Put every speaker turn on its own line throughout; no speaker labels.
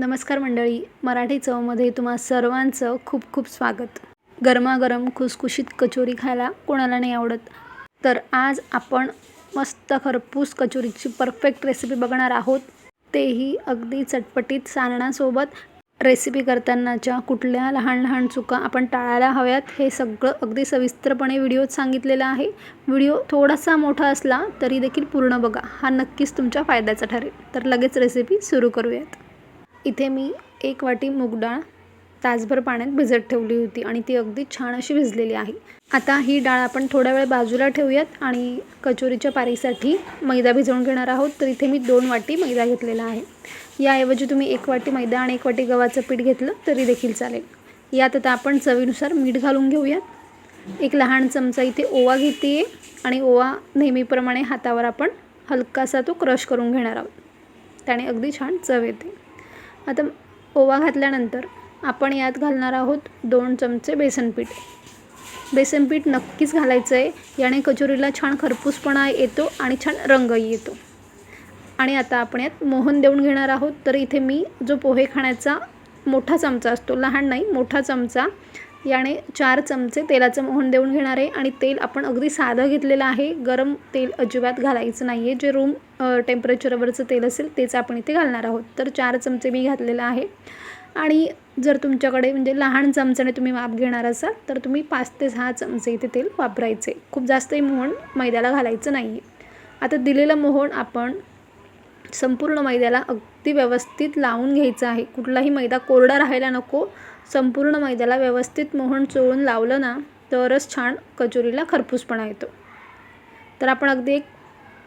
नमस्कार मंडळी मराठी चवमध्ये तुम्हा सर्वांचं खूप खूप स्वागत. गरमागरम खुसखुशीत कचोरी खायला कोणाला नाही आवडत? तर आज आपण मस्त खरपूस कचोरीची परफेक्ट रेसिपी बघणार आहोत. तेही अगदी चटपटीत सारणासोबत रेसिपी करतानाच्या कुठल्या लहान लहान चुका आपण टाळायला हव्यात हे सगळं अगदी सविस्तरपणे व्हिडिओत सांगितलेलं आहे. व्हिडिओ थोडासा मोठा असला तरी देखील पूर्ण बघा हा नक्कीच तुमच्या फायद्याचा ठरेल. तर लगेच रेसिपी सुरू करूयात. इथे मी एक वाटी मूग डाळ तासभर पाण्यात भिजत ठेवली होती आणि ती अगदी छान अशी भिजलेली आहे. आता ही डाळ आपण थोड्या वेळ बाजूला ठेवूयात आणि कचोरीच्या पारीसाठी मैदा भिजवून घेणार आहोत. तर इथे मी दोन वाटी मैदा घेतलेला आहे. याऐवजी तुम्ही एक वाटी मैदा आणि एक वाटी गव्हाचं पीठ घेतलं तरी देखील चालेल. यात आता आपण चवीनुसार मीठ घालून घेऊयात. एक लहान चमचा इथे ओवा घेते आणि ओवा नेहमीप्रमाणे हातावर आपण हलकासा तो क्रश करून घेणार आहोत. त्याने अगदी छान चव येते. आता ओवा घातल्यानंतर आपण यात घालणार आहोत दोन चमचे बेसनपीठ. बेसनपीठ नक्कीच घालायचं आहे याने कचोरीला छान खरपूसपणा येतो आणि छान रंगही येतो. आणि आता आपण यात मोहन देऊन घेणार आहोत. तर इथे मी जो पोहे खाण्याचा मोठा चमचा असतो लहान नाही मोठा चमचा याने चार चमचे तेलाचं मोहन देऊन घेणार आहे. आणि तेल आपण अगदी साधं घेतलेलं आहे. गरम तेल अजिबात घालायचं नाही आहे जे रूम टेम्परेचरवरचं तेल असेल तेच आपण इथे घालणार आहोत. तर चार चमचे मी घातलेलं आहे. आणि जर तुमच्याकडे म्हणजे लहान चमच्याने तुम्ही माप घेणार असाल तर तुम्ही पाच ते सहा चमचे इथे तेल वापरायचे. खूप जास्तही मोहन मैद्याला घालायचं नाही आहे आता दिलेलं मोहन आपण संपूर्ण मैद्याला अगदी व्यवस्थित लावून घ्यायचं आहे. कुठलाही मैदा कोरडा राहायला नको. संपूर्ण मैद्याला व्यवस्थित मोहन चोळून लावलं ना तरच छान कचोरीला खरपूसपणा येतो. तर आपण अगदी एक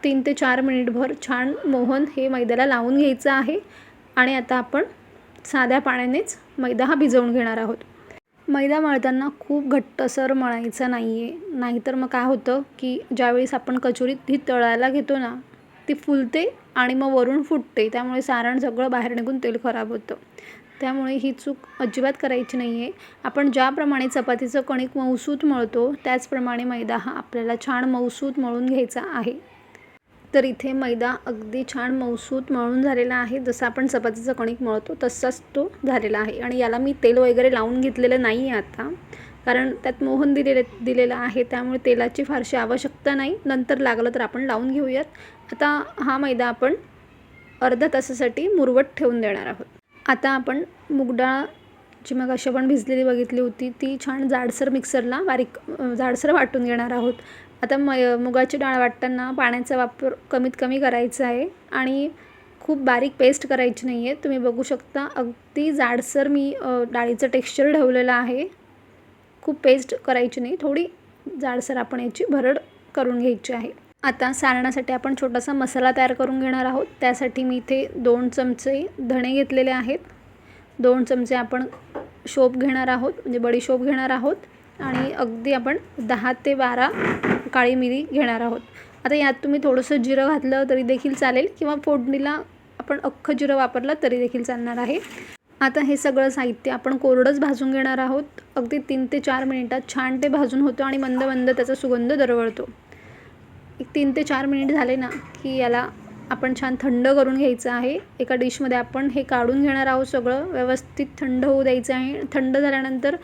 तीन ते चार मिनिटभर छान मोहन हे मैद्याला लावून घ्यायचं आहे आणि आता आपण साध्या पाण्यानेच मैदा हा भिजवून घेणार आहोत. मैदा मळताना खूप घट्टसर मळायचा नाही आहे नाहीतर मग काय होतं की ज्यावेळेस आपण कचोरी ही तळायला घेतो ना ती फुलते आणि मग वरून फुटते. त्यामुळे सारण सगळं बाहेर निघून तेल खराब होतं. त्यामुळे ही चूक अजिबात करायची नाही आहे आपण ज्याप्रमाणे चपातीचं कणिक मऊसूत मळतो त्याचप्रमाणे मैदा हा आपल्याला छान मऊसूत मळून घ्यायचा आहे. तर इथे मैदा अगदी छान मऊसूत मळून झालेला आहे. जसं आपण चपातीचं कणिक मळतो तसाच तो झालेला आहे. आणि याला मी तेल वगैरे लावून घेतलेलं नाही आहे आता. कारण त्यात मोहन दिलेले दिलेलं आहे. त्यामुळे तेलाची फारशी आवश्यकता नाही. नंतर लागलं तर आपण लावून घेऊयात. आता हा मैदा आपण अर्ध्या तासासाठी मुरवट ठेवून देणार आहोत. आता आपण मुगडाळ जी मग अशी आपण भिजलेली बघितली होती ती छान जाडसर मिक्सरला बारीक जाडसर वाटून घेणार आहोत. आता म मुगाची डाळ वाटताना पाण्याचा वापर कमीत कमी करायचा आहे आणि खूप बारीक पेस्ट करायची नाही आहे तुम्ही बघू शकता अगदी जाडसर मी डाळीचं टेक्स्चर ठेवलेलं आहे. खूप पेस्ट करायची नाही थोडी जाडसर आपण याची भरड करून घ्यायची आहे. आता सारणासाठी आपण छोटासा मसाला तयार करून घेणार आहोत. त्यासाठी मी इथे दोन चमचे धणे घेतलेले आहेत. दोन चमचे आपण शोप घेणार आहोत म्हणजे बडीशोप घेणार आहोत. आणि अगदी आपण दहा ते बारा काळी मिरी घेणार आहोत. आता यात तुम्ही थोडंसं जिरं घातलं तरी देखील चालेल किंवा फोडणीला आपण अख्खं जिरं वापरलं तरी देखील चालणार आहे. आता हे सगळं साहित्य आपण कोरडंच भाजून घेणार आहोत. अगदी तीन ते चार मिनिटात छान ते भाजून होतं आणि मंद मंद त्याचा सुगंध दरवळतो. एक तीन ते चार मिनिट झाले ना की याला आपण छान थंड करून घ्यायचं आहे. एका डिशमध्ये आपण हे काढून घेणार आहोत सगळं व्यवस्थित थंड होऊ द्यायचं आहे. थंड झाल्यानंतर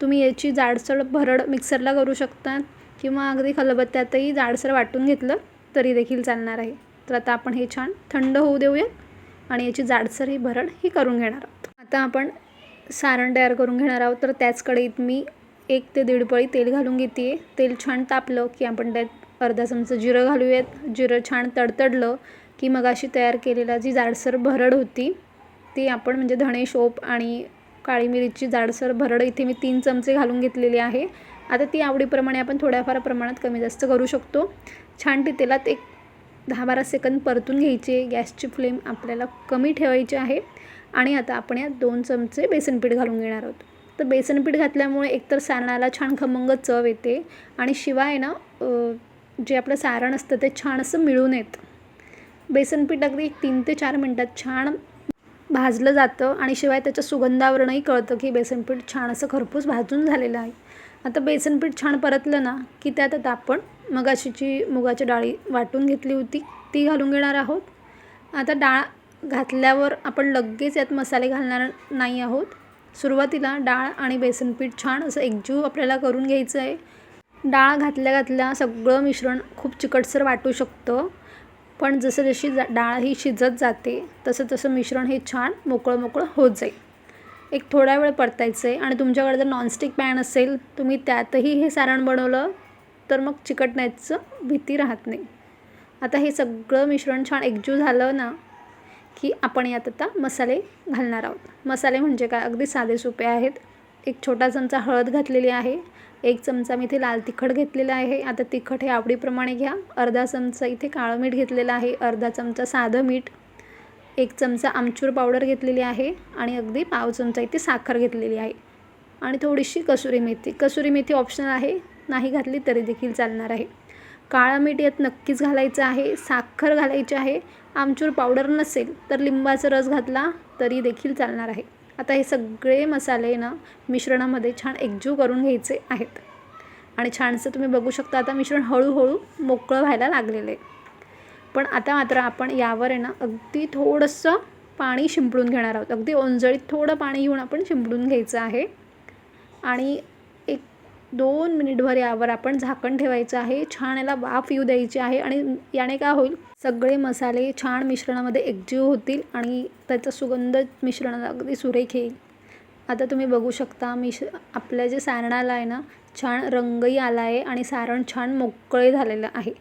तुम्ही याची जाडसर भरड मिक्सरला करू शकता किंवा अगदी खलबत्त्यातही जाडसर वाटून घेतलं तरी देखील चालणार आहे. तर आता आपण हे छान थंड होऊ देऊया आणि याची जाडसर ही भरड ही करून घेणार आहोत. आता आपण सारण तयार करून घेणार आहोत. तर त्याच कढईत मी एक ते दीड पळी तेल घालून घेते आहे तेल छान तापलं की आपण त्यात अर्धा चमचा जिरं घालूयात. जिरं छान तडतडलं की मग अशी तयार केलेला जी जाडसर भरड होती ती आपण म्हणजे धणे शोप आणि काळी मिरीची जाडसर भरड इथे मी तीन चमचे घालून घेतलेली आहे. आता ती आवडीप्रमाणे आपण थोड्याफार प्रमाणात कमी जास्त करू शकतो. छान ती तेलात एक दहा बारा सेकंद परतून घ्यायचे. गॅसची फ्लेम आपल्याला कमी ठेवायची आहे. आणि आता आपण यात दोन चमचे बेसनपीठ घालून घेणार आहोत. तर बेसनपीठ घातल्यामुळे एकतर सारणाला छान खमंग चव येते. आणि शिवाय ना जे आपलं सारण असतं ते छान असं मिळून येतं. बेसनपीठ अगदी तीन ते चार मिनटात छान भाजलं जातं आणि शिवाय त्याच्या सुगंधावरूनही कळतं की बेसनपीठ छान असं खरपूस भाजून झालेलं आहे. आता बेसनपीठ छान परतलं ना की त्यात आता आपण मगाशीची मुगाची डाळी वाटून घेतली होती ती घालून घेणार आहोत. आता डाळ घातल्यावर आपण लगेच यात मसाले घालणार नाही आहोत. सुरुवातीला डाळ आणि बेसनपीठ छान असं एकजीव आपल्याला करून घ्यायचं आहे. डाळ घातल्या घातल्या सगळं मिश्रण खूप चिकटसर वाटू शकतं. पण जसं जशी जा डाळ ही शिजत जाते तसं तसं मिश्रण हे छान मोकळं मोकळं होत जाईल. एक थोडा वेळ परतायचं आहे आणि तुमच्याकडे जर नॉनस्टिक पॅन असेल तुम्ही त्यातही हे सारण बनवलं तर मग चिकटण्याचं भीती राहत नाही. आता हे सगळं मिश्रण छान एकजीव झालं ना की आपण यात आता मसाले घालणार आहोत. मसाले म्हणजे काय? अगदी साधे सोपे आहेत. एक छोटा चमचा हळद घातलेली आहे. एक चमचा मी इथे लाल तिखट घेतलेला आहे. आता तिखट हे आवडीप्रमाणे घ्या. अर्धा चमचा इथे काळं मीठ घेतलेलं आहे. अर्धा चमचा साधं मीठ. एक चमचा आमचूर पावडर घेतलेली आहे. आणि अगदी पाव चमचा इथे साखर घेतलेली आहे. आणि थोडीशी कसुरी मेथी. कसुरी मेथी ऑप्शनल आहे. नाही घातली तरी देखील चालणार आहे. काळा मीठ यात नक्कीच घालायचं आहे. साखर घालायची आहे. आमचूर पावडर नसेल तर लिंबाचा रस घातला तरी देखील चालणार आहे. आता हे सगळे मसाले ना मिश्रणामध्ये छान एकजीव करून घ्यायचे आहेत. आणि छानसं तुम्ही बघू शकता आता मिश्रण हळूहळू मोकळं व्हायला लागलेलं आहे. पण आता मात्र आपण यावर आहे ना अगदी थोडंसं पाणी शिंपडून घेणार आहोत. अगदी ओंजळीत थोडं पाणी घेऊन आपण शिंपडून घ्यायचं आहे. आणि दोन मिनिटभर यावर आपण झाकण ठेवायचं आहे. छान याला वाफ येऊ द्यायची आहे आणि याने काय होईल? सगळे मसाले छान मिश्रणामध्ये एकजीव होतील आणि त्याचा सुगंध मिश्रणाला अगदी सुरेख येईल. आता तुम्ही बघू शकता मिश आपल्या जे सारणाला आहे ना छान रंगही आला आहे आणि सारण छान मोकळे झालेलं आहे.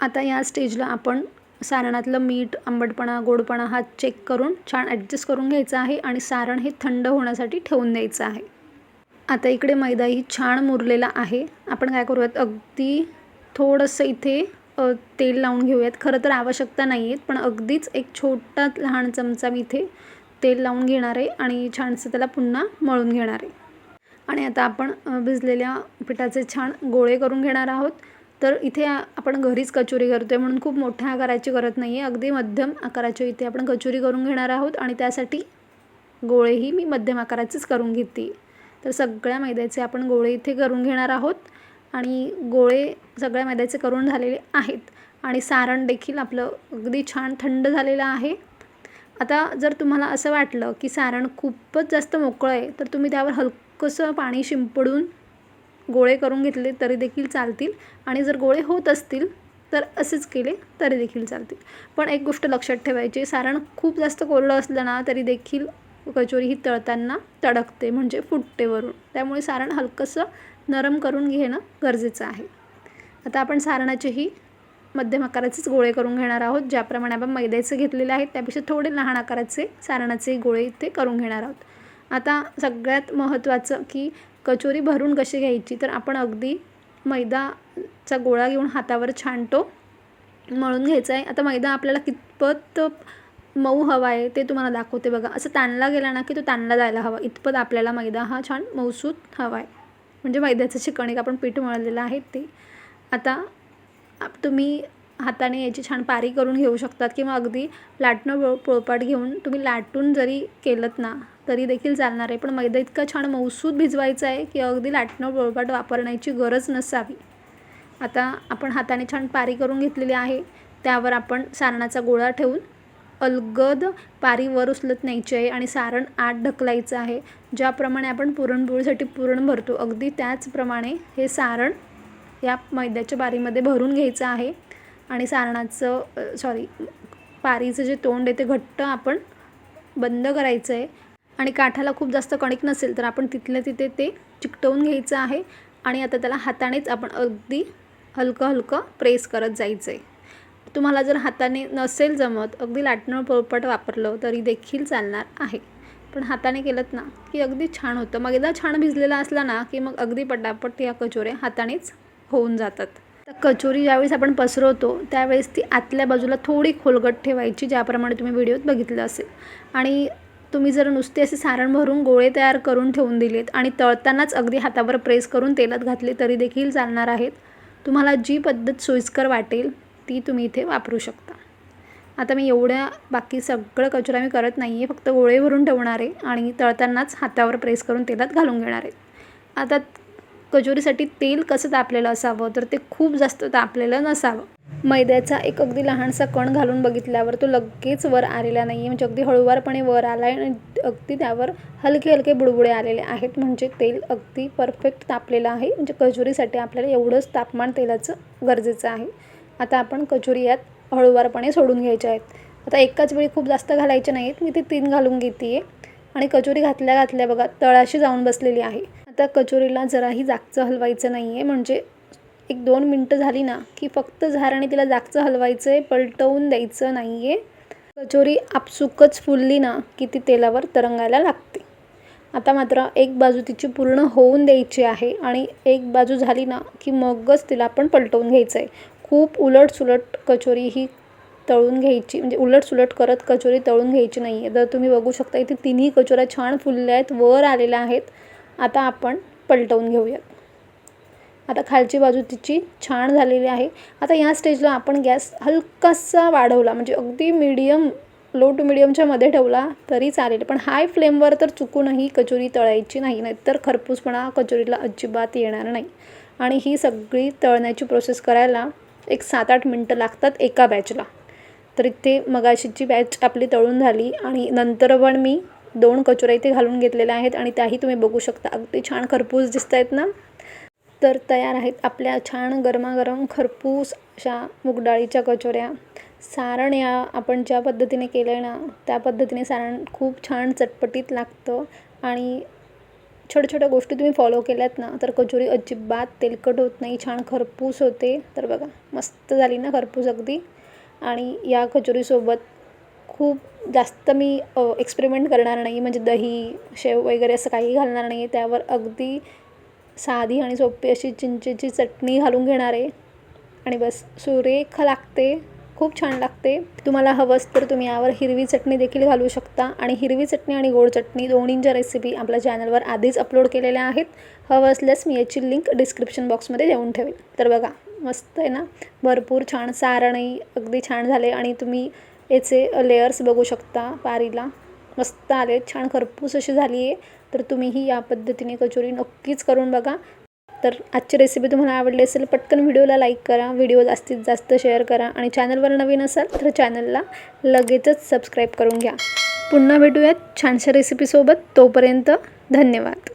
आता या स्टेजला आपण सारणातलं मीठ आंबटपणा गोडपणा हा चेक करून छान ॲडजस्ट करून घ्यायचा आहे आणि सारण हे थंड होण्यासाठी ठेवून द्यायचं आहे. आता इकडे मैदाही छान मुरलेला आहे. आपण काय करूयात अगदी थोडंसं इथे तेल लावून घेऊयात. खरं तर आवश्यकता नाही आहेत पण अगदीच एक छोटा लहान चमचा मी इथे तेल लावून घेणार आहे आणि छानसं त्याला पुन्हा मळून घेणार आहे. आणि आता आपण भिजलेल्या पिठाचे छान गोळे करून घेणार आहोत. तर इथे आपण घरीच कचोरी करतो आहे म्हणून खूप मोठ्या आकाराची करत नाही आहे अगदी मध्यम आकाराची इथे आपण कचोरी करून घेणार आहोत आणि त्यासाठी गोळेही मी मध्यम आकाराचेच करून घेते. तर सगळ्या मैद्याचे आपण गोळे इथे करून घेणार आहोत. आणि गोळे सगळ्या मैद्याचे करून झालेले आहेत. आणि सारण देखील आपलं अगदी छान थंड झालेलं आहे. आता जर तुम्हाला असं वाटलं की सारण खूपच जास्त मोकळं आहे तर तुम्ही त्यावर हलकंसं पाणी शिंपडून गोळे करून घेतले तरी देखील चालतील. आणि जर गोळे होत असतील तर असेच केले तरी देखील चालतील. पण एक गोष्ट लक्षात ठेवायची सारण खूप जास्त कोरडं असलं ना तरी देखील कचोरी ही तळताना तडकते म्हणजे फुटते वरून. त्यामुळे सारण हलकंसं नरम करून घेणं गरजेचं आहे. आता आपण सारणाचेही मध्यम आकाराचेच गोळे करून घेणार आहोत ज्याप्रमाणे आपण मैद्याचे घेतलेले आहेत त्यापेक्षा थोडे लहान आकाराचे सारणाचे गोळे इथे करून घेणार आहोत. आता सगळ्यात महत्त्वाचं की कचोरी भरून कशी घ्यायची तर आपण अगदी मैदाचा गोळा घेऊन हातावर छान तो मळून घ्यायचा आहे. आता मैदा आपल्याला कितपत मऊ हवा आहे ते तुम्हाला दाखवते बघा. असं ताणला गेला ना की तो ताणला जायला हवा. इतपत आपल्याला मैदा हा छान मऊसूत हवा आहे. म्हणजे मैद्याचं शिकणिक आपण पीठ मळलेलं आहे ते. आता तुम्ही हाताने याची छान पारी करून घेऊ शकतात किंवा अगदी लाटणं पोळ पोळपाट घेऊन तुम्ही लाटून जरी केलत ना तरी देखील चालणार आहे. पण मैदा इतका छान मऊसूत भिजवायचा आहे की अगदी लाटणं पोळपाट वापरण्याची गरज नसावी. आता आपण हाताने छान पारी करून घेतलेली आहे. त्यावर आपण सारणाचा गोळा ठेवून अलगद पारी वर उचलत न्यायची आहे आणि सारण आत ढकलायचं आहे. ज्याप्रमाणे आपण पुरणपोळीसाठी पुरण भरतो अगदी त्याचप्रमाणे हे सारण या मैद्याच्या बारीमध्ये भरून घ्यायचं आहे आणि सारणाचं सॉरी पारीचं जे तोंड आहे ते घट्ट आपण बंद करायचं आहे आणि काठाला खूप जास्त कणिक नसेल तर आपण तिथल्या तिथे ते चिकटवून घ्यायचं आहे आणि आता त्याला हातानेच आपण अगदी हलकं हलकं प्रेस करत जायचं आहे तुम्हाला जर हाताने नसेल जमत अगदी लाटणं पोळपट वापरलं तरी देखील चालणार आहे. पण हाताने केलं ना की अगदी छान होतं. मग एकदा छान भिजलेला असला ना की मग अगदी पटापट या कचोऱ्या हातानेच होऊन जातात. तर कचोरी ज्यावेळेस आपण पसरवतो त्यावेळेस ती आतल्या बाजूला थोडी खोलगट ठेवायची ज्याप्रमाणे तुम्ही व्हिडिओत बघितलं असेल. आणि तुम्ही जर नुसते असे सारण भरून गोळे तयार करून ठेवून दिलेत आणि तळतानाच अगदी हातावर प्रेस करून तेलात घातले तरी देखील चालणार आहेत. तुम्हाला जी पद्धत सोयीस्कर वाटेल ती तुम्ही इथे वापरू शकता. आता मी एवढ्या बाकी सगळं कचरा मी करत नाही आहे फक्त गोळे भरून ठेवणार आहे आणि तळतानाच हातावर प्रेस करून तेलात घालून घेणार आहे. आता कचोरीसाठी तेल कसं तापलेलं असावं? तर ते खूप जास्त तापलेलं नसावं. मैद्याचा एक अगदी लहानसा कण घालून बघितल्यावर तो लगेच वर आलेला नाही आहे म्हणजे अगदी हळूवारपणे वर आला आहे आणि अगदी त्यावर हलके हलके बुडबुडे आलेले आहेत. म्हणजे तेल अगदी परफेक्ट तापलेलं आहे. म्हणजे कचोरीसाठी आपल्याला एवढंच तापमान तेलाचं गरजेचं आहे. आता आपण कचोरी यात हळूवारपणे सोडून घ्यायच्या आहेत. आता एकाच वेळी खूप जास्त घालायचे नाहीत. मी ते तीन घालून घेते. आहे आणि कचोरी घातल्या घातल्या बघा तळाशी जाऊन बसलेली आहे. आता कचोरीला जराही जागचं हलवायचं नाही आहे म्हणजे एक दोन मिनटं झाली ना की फक्त झाराने तिला जागचं हलवायचं आहे पलटवून द्यायचं नाही आहे कचोरी आपसुकच फुलली ना की ती तेलावर तरंगायला लागते. आता मात्र एक बाजू तिची पूर्ण होऊन द्यायची आहे. आणि एक बाजू झाली ना की मगच तिला आपण पलटवून घ्यायचं आहे खूप उलटसुलट कचोरी ही तळून घ्यायची म्हणजे उलटसुलट करत कचोरी तळून घ्यायची नाही आहे तर तुम्ही बघू शकता इथे तिन्ही कचोऱ्या छान फुलल्या आहेत वर आलेल्या आहेत. आता आपण पलटवून घेऊयात. आता खालची बाजू तिची छान झालेली आहे. आता या स्टेजला आपण गॅस हलकासा वाढवला म्हणजे अगदी मीडियम लो टू मिडियमच्या मध्ये ठेवला तरी चालेल. पण हाय फ्लेमवर तर चुकूनही कचोरी तळायची नाही नाहीतर खरपूसपणा कचोरीला अजिबात येणार नाही. आणि ही सगळी तळण्याची प्रोसेस करायला एक सात आठ मिनटं लागतात एका बॅचला तर इथे मगाशीची बॅच आपली तळून झाली आणि नंतर पण मी दोन कचोऱ्या इथे घालून घेतलेल्या आहेत आणि त्याही तुम्ही बघू शकता. अगदी छान खरपूस दिसत आहेत ना? तर तयार आहेत आपल्या छान गरमागरम खरपूस अशा मुगडाळीच्या कचोऱ्या. सारण या आपण ज्या पद्धतीने केलं आहे ना त्या पद्धतीने सारण खूप छान चटपटीत लागतं आणि छोट्या छोट्या गोष्टी तुम्ही फॉलो केल्यात ना तर कचोरी अजिबात तेलकट होत नाही छान खरपूस होते. तर बघा मस्त झाली ना खरपूस अगदी. आणि या कचोरीसोबत खूप जास्त मी एक्सपेरिमेंट करणार नाही. म्हणजे दही शेव वगैरे असं काही घालणार नाही त्यावर अगदी साधी आणि सोपी अशी चिंचेची चटणी घालून घेणार आहे. आणि बस सुरेख लागते. खूप छान लागते. तुम्हाला हवंच तर तुम्ही यावर हिरवी चटणी देखील घालू शकता. आणि हिरवी चटणी आणि गोड चटणी दोन्हींच्या रेसिपी आपल्या चॅनलवर आधीच अपलोड केलेल्या आहेत. हवं असल्यास मी याची लिंक डिस्क्रिप्शन बॉक्समध्ये देऊन ठेवेल तर बघा मस्त आहे ना? भरपूर छान सारणही अगदी छान झाले आणि तुम्ही याचे लेयर्स बघू शकता पारीला. मस्त आले छान खरपूस अशी झाली आहे तर तुम्हीही या पद्धतीने कचोरी नक्कीच करून बघा. तर आजची रेसिपी तुम्हाला आवडली असेल पटकन व्हिडिओला लाईक करा. व्हिडिओ जास्तीत जास्त शेअर करा. आणि चॅनलवर नवीन असाल तर चॅनलला लगेचच सबस्क्राईब करून घ्या. पुन्हा भेटूयात छानशा रेसिपीसोबत तोपर्यंत धन्यवाद.